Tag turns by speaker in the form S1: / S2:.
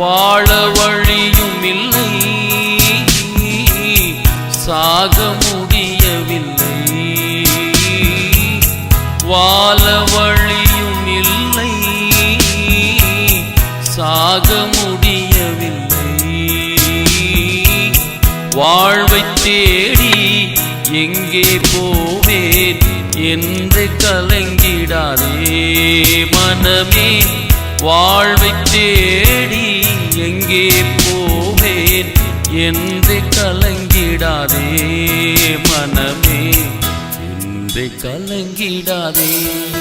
S1: வாழ வழியும் இல்லை. சாக முடியவில்லை. வாழ வழியும் இல்லை. சாக முடியவில்லை. வாழ்வை தேடி எங்கே போவேன் என்று கலங்கிடாதே. மனமே வாழ்வை தேடி எங்கே போவேன். என்று கலங்கிடாதே மனமே. என்று கலங்கிடாதே.